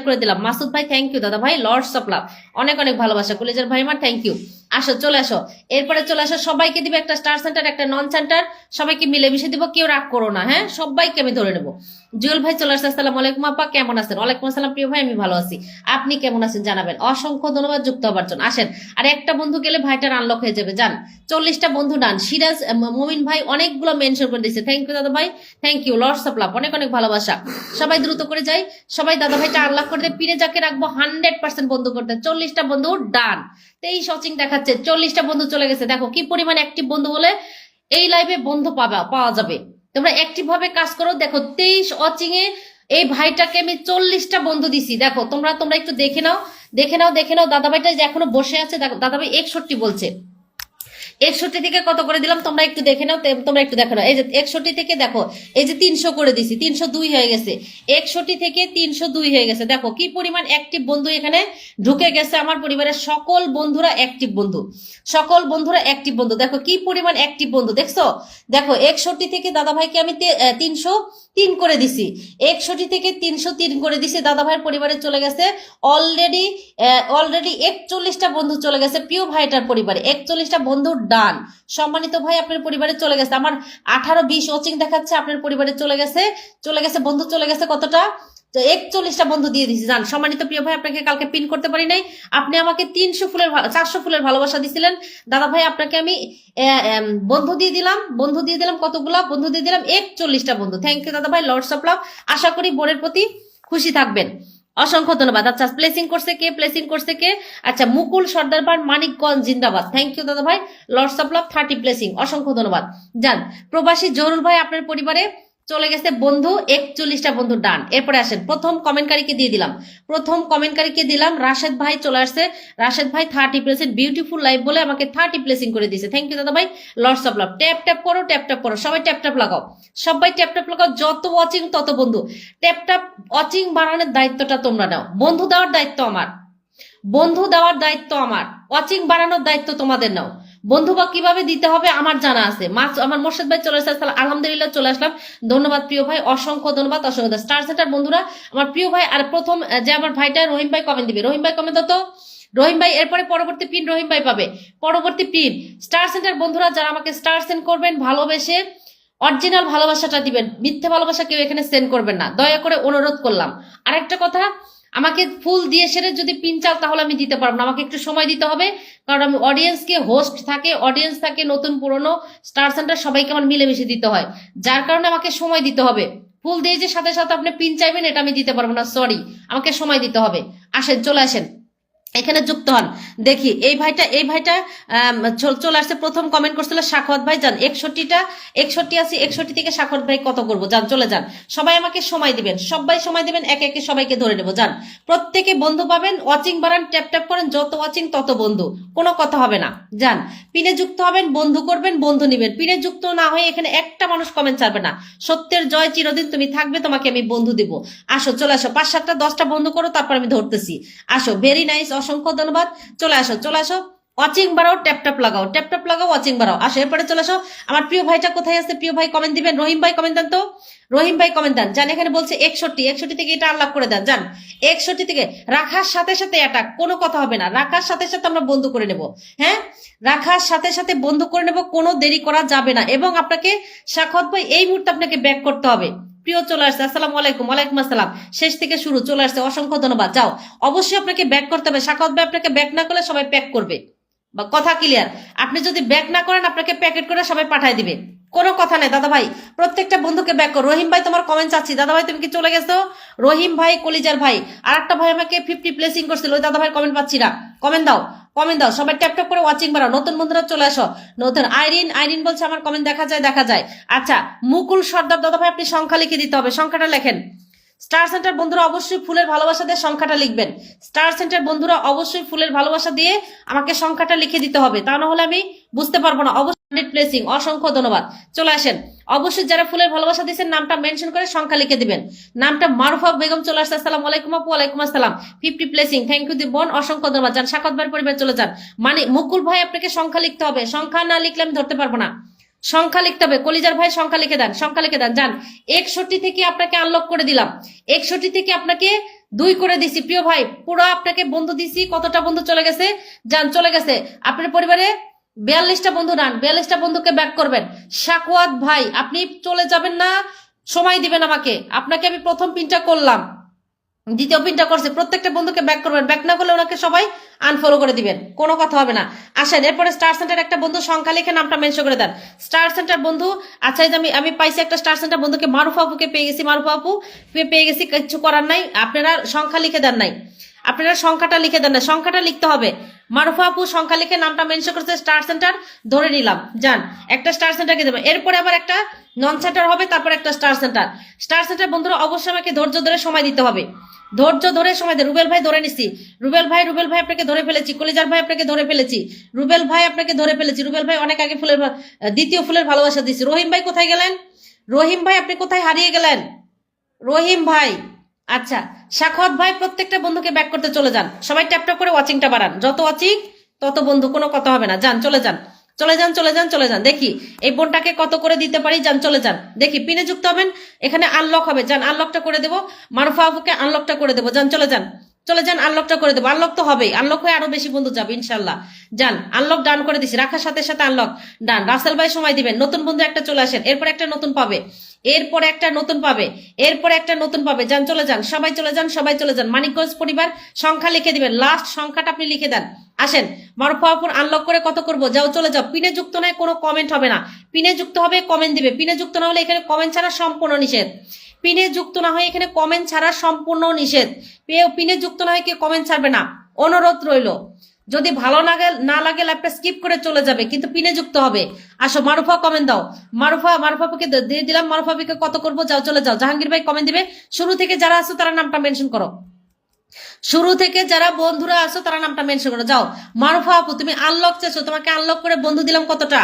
করে দিলাম। মাসুদ ভাই থ্যাংক ইউ দাদা ভাই লর্ডস অফ লাভ অনেক অনেক ভালোবাসা। কলেজের ভাই আমার থ্যাংক ইউ আসো, চলে আসো। এরপরে চলে আসো, সবাইকে দিবে একটা স্টার সেন্টার একটা নন সেন্টার সবাইকে মিলেমিশে দিব, কেউ রাগ করো না হ্যাঁ? সবাইকে আমি ধরে নেব। জুয়েল ভাই চলে আসছে, আসসালাম আলাইকুম আপা, কেমন আছেন? ওয়ালাইকুম আসসালাম, প্রিয় ভাই, আমি ভালো আছি। আপনি কেমন আছেন জানাবেন। অসংখ্য ধন্যবাদ যুক্ত হবার জন্য। আসেন, আর একটা বন্ধু গেলে ভাইটার আনলক হয়ে যাবে, যান। চল্লিশটা বন্ধু ডান। সিরাজ মমিন ভাই অনেকগুলো মেনশন করে দিচ্ছে থ্যাংক ইউ দাদা ভাই। Thank you lords of love অনেক অনেক ভালোবাসা। সবাই দ্রুত করে যাই। সবাই দাদা ভাইটা আনলক করে দিয়ে। পিনে যাকে রাখব হান্ড্রেড পার্সেন্ট বন্ধু করতে চল্লিশটা বন্ধু ডান। তেইশ অচিং দেখাচ্ছে, চল্লিশটা বন্ধু চলে গেছে। দেখো, কি পরিমাণ একটি বন্ধু বলে এই লাইভে বন্ধু পাবা, পাওয়া যাবে। তোমরা অ্যাক্টিভ ভাবে কাজ করো। দেখো, তেইশ অচিং এ এই ভাইটাকে আমি চল্লিশটা বন্ধু দিছি। দেখো, তোমরা তোমরা একটু দেখে নাও দেখে নাও দেখে নাও। দাদা ভাইটা এখনও বসে আছে, দেখো দাদা ভাই একষট্টি বলছে। একষট্টি থেকে কত করে দিলাম? তোমরা একটু দেখে নাও তোমরা একটু দেখে নাও এই যে একষট্টি থেকে দেখো, এই যে তিনশো করে দিছি, তিনশো দুই হয়ে গেছে। একষট্টি থেকে তিনশো দুই হয়ে গেছে। দেখো, কি পরিমাণ অ্যাক্টিভ বন্ধু এখানে ঢুকে গেছে আমার পরিবারের সকল বন্ধুরা অ্যাক্টিভ বন্ধু। সকল বন্ধুরা অ্যাক্টিভ বন্ধু। দেখো, কি পরিমাণ অ্যাক্টিভ বন্ধু, দেখছ? দেখো, একষট্টি থেকে দাদা ভাইকে আমি তিনশো তিন করে দিছি। একষট্টি থেকে তিনশো তিন করে দিছি দাদা ভাইয়ের পরিবারে চলে গেছে। অলরেডি অলরেডি একচল্লিশটা বন্ধু চলে গেছে প্রিয় ভাইটার পরিবারে। একচল্লিশটা বন্ধু ডান সম্মানিত ভাই, আপনার পরিবারে চলে গেছে। আমার আঠারো, বিশ ওচিং দেখাচ্ছে, আপনার পরিবারে চলে গেছে। চলে গেছে, বন্ধু চলে গেছে কতটা? তো একচল্লিশটা বন্ধু দিয়ে দিছি জান। সম্মানিত প্রিয় ভাই, আপনাকে কালকে পিন করতে পারি নাই। আপনি আমাকে তিনশো ফুলের চারশো ফুলের ভালোবাসা দিছিলেন। দাদা ভাই, আপনাকে আমি বন্ধু দিয়ে দিলাম। বন্ধু দিয়ে দিলাম কতগুলা? বন্ধু দিয়ে দিলাম একচল্লিশটা বন্ধু। থ্যাংক ইউ দাদা ভাই লর্ডস অফ লাভ আশা করি বোনের প্রতি খুশি থাকবেন। অসংখ্য ধন্যবাদ। আচ্ছা প্লেসিং করছে কে? প্লেসিং করছে কে? আচ্ছা মুকুল সর্দার পান মানিকগঞ্জ, জিন্দাবাদ। থ্যাংক ইউ দাদা ভাই। Lords of love thirty blessing অসংখ্য ধন্যবাদ। যান, প্রবাসী জরুল ভাই, আপনার পরিবারে চলে গেছে বন্ধু, একচল্লিশটা বন্ধু ডান। এরপরে আসেন, প্রথম কমেন্টকারীকে দিয়ে দিলাম। প্রথম কমেন্টকারীকে দিলাম, রাশেদ ভাই চলে আসছে। রাশেদ ভাই থার্টি প্লেসেন্ট বিউটিফুল লাইফ বলে আমাকে থার্টি প্লেসিং করে দিয়েছে। থ্যাংক ইউ দাদা ভাই lords of love tap tap করো ট্যাপ ট্যাপ করো। সবাই ট্যাপ ট্যাপ লাগাও। সবাই ট্যাপ ট্যাপ লাগাও, যত ওয়াচিং তত বন্ধু। ট্যাপ ট্যাপ ওয়াচিং বাড়ানোর দায়িত্বটা তোমরা নাও। বন্ধু দেওয়ার দায়িত্ব আমার। বন্ধু দেওয়ার দায়িত্ব আমার। ওয়াচিং বাড়ানোর দায়িত্ব তোমাদের নাও। বন্ধু বা কীভাবে দিতে হবে আমার জানা আছে। মাছ আমার মোর্শেদ ভাই চলে তাহলে আলহামদুলিল্লাহ চলে আসলাম। ধন্যবাদ প্রিয় ভাই, অসংখ্য ধন্যবাদ, অসংখ্য স্টার সেন্টার বন্ধুরা, আমার প্রিয় ভাই, আর প্রথম যে আমার ভাইটা রহিম ভাই কমেন্ট দিবে। রহিম ভাই কমেন্ট তো। রহিম ভাই, এরপরে পরবর্তী পিন রহিম ভাই পাবে। পরবর্তী পিন স্টার সেন্টার বন্ধুরা, যারা আমাকে স্টার সেন্ড করবেন, ভালোবেসে অরিজিনাল ভালোবাসাটা দিবেন, মিথ্যে ভালোবাসা কেউ এখানে সেন্ড করবেন না। দয়া করে অনুরোধ করলাম। আরেকটা কথা আমাকে ফুল দিয়ে সেরে যদি পিন চাও তাহলে আমি দিতে পারব না। আমাকে একটু সময় দিতে হবে, কারণ আমি অডিয়েন্সকে হোস্ট থাকে অডিয়েন্স থাকে, নতুন পুরনো স্টার সেন্টার সবাইকে আমার মিলেমিশে দিতে হয়। যার কারণে আমাকে সময় দিতে হবে। ফুল দিয়ে যে সাথে সাথে আপনি পিন চাইবেন, এটা আমি দিতে পারব না সরি আমাকে সময় দিতে হবে। আসেন, চলে আসেন। এখানে যুক্ত হন। দেখি, এই ভাইটা এই ভাইটা চলে আসছে। প্রথম কমেন্ট করছিল সাখওয়াত ভাই যান একষট্টিটা, একষট্টি আছে, একষট্টি থেকে সাখওয়াত ভাই কত করব? যান চলে যান। সবাই আমাকে সময় দিবেন। সবাই সময় দিবেন, একে একে সবাইকে ধরে নেব। যান প্রত্যেকে বন্ধু পাবেন ওয়াচিং বাড়ান ট্যাপ ট্যাপ করেন, যত ওয়াচিং তত বন্ধু। কোনো কথা হবে না। যান পিনে যুক্ত হবেন, বন্ধু করবেন, বন্ধু নিবেন। পিনে যুক্ত না হয়ে এখানে একটা মানুষ কমেন্ট ছাড়বে না। সত্যের জয় চিরদিন তুমি থাকবে, তোমাকে আমি বন্ধু দিব। আসো, চলে আসো। পাঁচ সাতটা, দশটা বন্ধু করো, তারপর আমি ধরতেছি। আসো ভেরি নাইস অসংখ্য ধন্যবাদ। চলে আসো চলে আসো। ওয়াচিং বাড়াও ট্যাপ ট্যাপ লাগাও ট্যাপ ট্যাপ লাগাও ওয়াচিং বাড়াও। আসো, এরপরে চলে আসো। আমার প্রিয় ভাইটা কোথায় আছে? প্রিয় ভাই কমেন্ট দিবেন। রহিম ভাই কমেন্ট দেন তো। রহিম ভাই কমেন্ট দেন। জান, এখানে বলছে একষট্টি। একষট্টি থেকে এটা আনলক করে দেন। জান, একষট্টি থেকে রাখার সাথে সাথে অ্যাটাক কোনো কথা হবে না। রাখার সাথে সাথে আমরা বন্ধ করে নেব। হ্যাঁ? রাখার সাথে সাথে বন্ধ করে নেব, কোনো দেরি করা যাবে না। এবং আপনাকে সাক্ষত ভাই, এই মুহূর্তে আপনাকে ব্যাক করতে হবে। প্রিয়, চলে আসছে। আসসালামু আলাইকুম। ওয়ালাইকুম আসসালাম। শেষ থেকে শুরু। চলে আসছে। অসংখ্য ধন্যবাদ। যাও। অবশ্যই আপনাকে ব্যাক করতে হবে। সাক্ষত ভাই আপনাকে ব্যাক না করলে সবাই প্যাক করবে। বা কথা ক্লিয়ার আপনি যদি ব্যাক না করেন, আপনাকে প্যাকেট করে সবাই পাঠায় দিবে। কোনো কথা নাই। দাদা ভাই প্রত্যেকটা বন্ধুকে ব্যাক করো। রহিম ভাই, তোমার কমেন্ট চাচ্ছি দাদা ভাই তুমি কি চলে গেছো? রহিম ভাই, কলিজার ভাই। আর একটা ভাই আমাকে ফিফটি প্লেসিং করছিল। ওই দাদা ভাই কমেন্ট পাচ্ছি না। কমেন্ট দাও। কমেন্ট দাও, সবাই ট্যাপ ট্যাপ করে ওয়াচিং বাড়াও। নতুন বন্ধুরা চলে আসো। নতুন আইরিন আইরিন বলছে আমার কমেন্ট দেখা যায় দেখা যায়। আচ্ছা মুকুল সর্দার দাদা ভাই আপনি সংখ্যা লিখে দিতে হবে। সংখ্যাটা লেখেন। স্টার সেন্টার বন্ধুরা অবশ্যই ফুলের ভালোবাসা দিয়ে সংখ্যাটা লিখবেন। স্টার সেন্টার বন্ধুরা অবশ্যই ফুলের ভালোবাসা দিয়ে আমাকে সংখ্যাটা লিখে দিতে হবে। তা না হলে আমি বুঝতে পারব না। অবশ্যই প্লেসিং অসংখ্য ধন্যবাদ। চলে আসেন। অবশ্যই যারা ফুলের ভালোবাসা দিয়েছেন, নামটা মেনশন করে সংখ্যা লিখে দিবেন। নামটা মারুফা বেগম চলে আসছে। আসসালাম আলাইকুম আপু, ওয়ালাইকুম আসসালাম। ফিফটি প্লেসিং থ্যাংক ইউ দি বোন অসংখ্য ধন্যবাদ। যান ভাইয়ের পরিবার চলে যান। মানে মুকুল ভাই, আপনাকে সংখ্যা লিখতে হবে। সংখ্যা না লিখলে আমি ধরতে পারব না। সংখ্যা লিখতে হবে। কলিজার ভাই, সংখ্যা লিখে দেন, সংখ্যা লিখে দেন। যান, একষট্টি থেকে আপনাকে আনলক করে দিলাম। একষট্টি থেকে আপনাকে দুই করে দিছি। প্রিয় ভাই, পুরো আপনাকে বন্ধু দিছি। কতটা বন্ধু চলে গেছে? যান, চলে গেছে। আপনার পরিবারে বিয়াল্লিশটা বন্ধু নান, বিয়াল্লিশটা বন্ধুকে ব্যাক করবেন। শাকওয়াত ভাই, আপনি চলে যাবেন না? সময় দিবেন আমাকে। আপনাকে আমি প্রথম পিনটা করলাম। দ্বিতীয় পিনটা করছে। প্রত্যেকটা বন্ধুকে ব্যাক করবেন। ব্যাক না করলে ওনাকে সবাই আনফলো করে দিবেন। কোনো কথা হবে না। আসেন, এরপরে স্টার সেন্টার একটা বন্ধু সংখ্যা লিখে নামটা মেনশন করে দেন। স্টার সেন্টার বন্ধু আচ্ছা আমি আমি পাইছি একটা স্টার সেন্টার বন্ধুকে, মারুফ আপুকে পেয়ে গেছি, মারুফ আপু পেয়ে গেছি কিছু করার নাই। আপনারা সংখ্যা লিখে দেন নাই। আপনারা সংখ্যাটা লিখে দেন না সংখ্যাটা লিখতে হবে। মারুফা আপু সংখ্যা লিখে নামটা মেনশন করছে স্টার সেন্টার ধরে নিলাম। যান, একটা স্টার সেন্টারকে দেবেন এরপরে আবার একটা নন সেন্টার হবে, তারপর একটা স্টার সেন্টার স্টার সেন্টার বন্ধুরা, অবশ্যই আমাকে ধৈর্য ধরে সময় দিতে হবে। ধৈর্য ধরে সময় দেয় রুবেল ভাই ধরে নিছি। রুবেল ভাই রুবেল ভাই আপনাকে ধরে ফেলেছি। কলিজার ভাই আপনাকে ধরে ফেলেছি। রুবেল ভাই আপনাকে ধরে ফেলেছি। রুবেল ভাই অনেক আগে ফুলের দ্বিতীয় ফুলের ভালোবাসা দিছি রহিম ভাই কোথায় গেলেন? রহিম ভাই, আপনি কোথায় হারিয়ে গেলেন? রহিম ভাই। আচ্ছা সাখত ভাই প্রত্যেকটা বন্ধুকে ব্যাক করতে চলে যান। সবাই ট্যাপ ট্যাপ করে ওয়াচিংটা বাড়ান। যত ওয়াচিং তত বন্ধু, কোনো কথা হবে না। যান, চলে যান। চলে যান চলে যান চলে যান। দেখি, এই বোনটাকে কত করে দিতে পারি? যান, চলে যান। দেখি পিনে যুক্ত হবেন। এখানে আনলক হবে। যান আনলকটা করে দেবো। মারুফা আবুকে আনলকটা করে দেবো। যান, চলে যান। চলে যান আনলকটা করে দেবো। আনলক তো হবেই। আনলক হয়ে আরও বেশি বন্ধু যাবে ইনশাল্লাহ যান আনলক ডান করে দিছি। রাখার সাথে সাথে আনলক ডান রাসেল ভাই সময় দিবেন। নতুন বন্ধু একটা চলে আসেন। এরপর একটা নতুন পাবে। এরপরে একটা নতুন পাবে। এরপরে একটা নতুন পাবে। যান, চলে যান। সবাই চলে যান, সবাই চলে যান। মানিকগঞ্জ পরিবার সংখ্যা লিখে দিবেন। লাস্ট সংখ্যাটা আপনি লিখে দেন। আসেন। মারুফাপুর আনলক করে কত করব? যাও, চলে যাও। পিনে যুক্ত নয়, কোনো কমেন্ট হবে না। পিনে যুক্ত হবে কমেন্ট দিবে। পিনে যুক্ত না হলে এখানে কমেন্ট ছাড়া সম্পূর্ণ নিষেধ। পিনে যুক্ত না হয় এখানে কমেন্ট ছাড়া সম্পূর্ণ নিষেধ। পিনে যুক্ত না হয় কেউ কমেন্ট ছাড়বে না। অনুরোধ রইল। যদি ভালো লাগে, না লাগে ল্যাপটা স্কিপ করে চলে যাবে, কিন্তু পিনে যুক্ত হবে। আসো, মারুফা কমেন্ট দাও। মারুফা, মারুফাকে দিয়ে দিলাম। মারুফাকে কত করব? যাও, চলে যাও। জাহাঙ্গীর ভাই কমেন্ট দিবে। শুরু থেকে যারা আছো, তারা নামটা মেনশন করো। শুরু থেকে যারা বন্ধুরা আছো, তারা নামটা মেনশন করো। যাও, মারুফা আপু, তুমি আনলক চেয়েছো। তোমাকে আনলক করে বন্ধু দিলাম কতটা?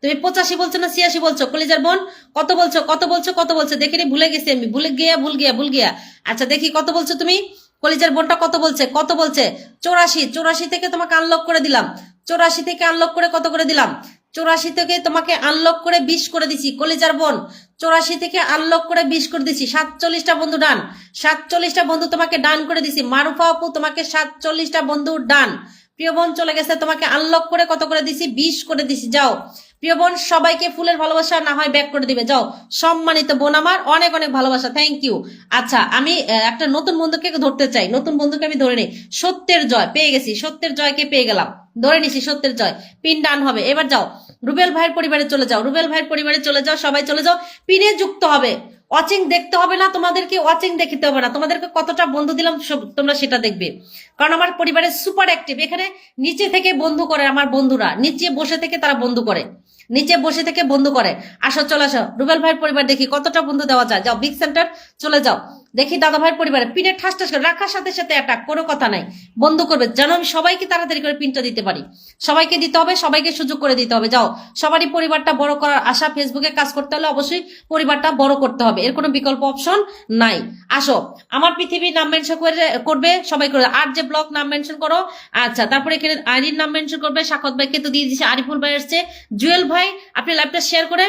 তুমি পঁচাশি বলছো না ছিয়াশি বলছো? কলিজার বোন, কত বলছো? কত বলছো? কত বলছো? দেখিনি ভুলে গেছি আমি। ভুলে গিয়া, ভুল গিয়া ভুল গিয়া। আচ্ছা দেখি কত বলছো তুমি? কলিজার বোনটা কত বলছে? কত বলছে? চৌরাশি। চৌরাশি থেকে তোমাকে আনলক করে দিলাম। চৌরাশি থেকে আনলক করে কত করে দিলাম? চৌরাশি থেকে তোমাকে আনলক করে বিশ করে দিছি, কলিজার বোন। চৌরাশি থেকে আনলক করে বিশ করে দিছি। সাতচল্লিশটা বন্ধু ডান সাতচল্লিশটা বন্ধু তোমাকে ডান করে দিছি। মারুফা আপু তোমাকে সাতচল্লিশটা বন্ধু ডান প্রিয় বোন চলে গেছে, তোমাকে আনলক করে কত করে দিছি? বিশ করে দিছি, যাও। প্রিয় বোন, সবাইকে ফুলের ভালোবাসা, না হয় ব্যাক করে দিবে, যাও। সম্মানিত বোন আমার, অনেক অনেক ভালোবাসা থ্যাংক ইউ আচ্ছা আমি একটা নতুন বন্ধুকে ধরতে চাই। নতুন বন্ধুকে আমি ধরে নিই। সত্যের জয়, পেয়ে গেছি। সত্যের জয়কে পেয়ে গেলাম। ধরে নিছি, সত্যের জয়। পিন ডান হবে। এবার যাও। রুবেল ভাইয়ের পরিবারে চলে যাও। রুবেল ভাইয়ের পরিবারে চলে যাও। সবাই চলে যাও। পিনে যুক্ত হবে। ওয়াচিং দেখতে হবে না, তোমাদেরকে ওয়াচিং দেখতে হবে না। তোমাদেরকে কতটা বন্ধু দিলাম তোমরা সেটা দেখবে। কারণ আমার পরিবারের সুপার অ্যাক্টিভ এখানে নিচে থেকে বন্ধু করে আমার বন্ধুরা। নিচে বসে থেকে তারা বন্ধু করে। নিচে বসে থেকে বন্ধু করে। আসো, চলে আসো। রুবেল ভাইয়ের পরিবার দেখি কতটা বন্ধু দেওয়া যায়। যাও বিগ সেন্টার চলে যাও। দেখি দাদা ভাইয়ের পরিবারে পিনে ঠাস ঠাস করে রাখার সাথে সাথে অ্যাটাক কোনো কথা নাই। বন্ধ করবে। যেন আমি সবাইকে তাড়াতাড়ি করে পিনটা দিতে পারি। সবাইকে দিতে হবে, সবাইকে সুযোগ করে দিতে হবে। যাও, সবারই পরিবারটা বড় করার আশা ফেসবুকে কাজ করতে হলে অবশ্যই পরিবারটা বড় করতে হবে। এর কোনো বিকল্প অপশন নাই। আসো, আমার পৃথিবীর নাম মেনশন করে, করবে, সবাই করে। আর যে ব্লগ নাম মেনশন করো আচ্ছা তারপরে এখানে আইরির নাম মেনশন করবে সাখত ভাইকে তো দিয়ে দিচ্ছে আরিফুল ভাই আসছে। জুয়েল ভাই, আপনি লাইভটা শেয়ার করে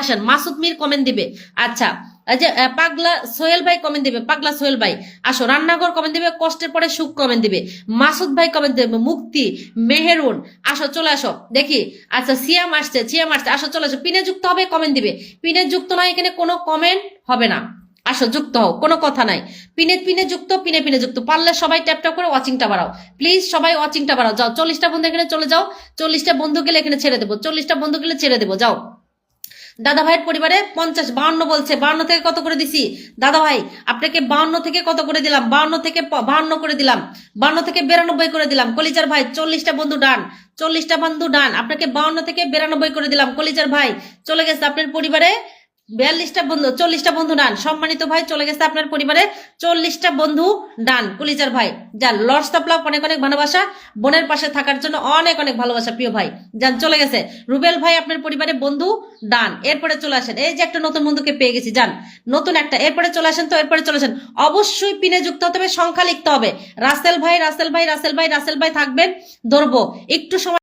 আসেন। মাসুদ মির কমেন্ট দিবে। আচ্ছা যে আহ, পাগলা সোহেল ভাই কমেন্ট দিবে পাগলা সোহেল ভাই। আসো রান্নাঘর কমেন্ট দিবে কষ্টের পরে সুখ কমেন্ট দিবে। মাসুদ ভাই কমেন্ট দেবে মুক্তি মেহেরুন। আসো চলে আসো দেখি। আচ্ছা সিয়াম আসছে সিয়াম আসছে। আসো চলে আসো। পিনে যুক্ত হবে কমেন্ট দিবে। পিনে যুক্ত নয় এখানে কোনো কমেন্ট হবে না। আসো যুক্ত হও কোনো কথা নাই। পিনে পিনে যুক্ত পিনে পিনে যুক্ত। পারলে সবাই ট্যাপ ট্যাপ করে ওয়াচিংটা বাড়াও। প্লিজ সবাই ওয়াচিংটা বাড়াও। যাও চল্লিশটা বন্ধু এখানে চলে যাও। চল্লিশটা বন্ধু গেলে এখানে ছেড়ে দেবো। চল্লিশটা বন্ধু গেলে ছেড়ে দেবো। যাও। দাদা ভাইয়ের পরিবারে পঞ্চাশ, বাহান্ন বলছে। বাউন্ন থেকে কত করে দিছি? দাদা ভাই আপনাকে বাউন্ন থেকে কত করে দিলাম? বাউন্ন থেকে বাহান্ন করে দিলাম। বাউন্ন থেকে বিরানব্বই করে দিলাম। কলিজার ভাই, চল্লিশটা বন্ধু ডান। চল্লিশটা বন্ধু ডান। আপনাকে বাউন্ন থেকে বিরানব্বই করে দিলাম। কলিজার ভাই, চলে গেছে আপনার পরিবারে। বিয়াল্লিশটা বন্ধু, চল্লিশটা বন্ধু ডান। সম্মানিত ভাই, চলে গেছে আপনার পরিবারে চল্লিশটা বন্ধু ডান। কলিজার ভাই, যান লর্ডস তাপলাপ অনেক অনেক ভালোবাসা। বোনের পাশে থাকার জন্য অনেক অনেক ভালোবাসা, প্রিয় ভাই। যান, চলে গেছে। রুবেল ভাই, আপনার পরিবারে বন্ধু ডান। এরপরে চলে আসেন। এই যে একটা নতুন বন্ধুকে পেয়ে গেছি, যান। নতুন একটা, এরপরে চলে আসেন তো, এরপরে চলে আসেন। অবশ্যই পিনে যুক্ত হতে হবে, সংখ্যা লিখতে হবে। রাসেল ভাই রাসেল ভাই রাসেল ভাই রাসেল ভাই থাকবেন, ধরবো। একটু সময়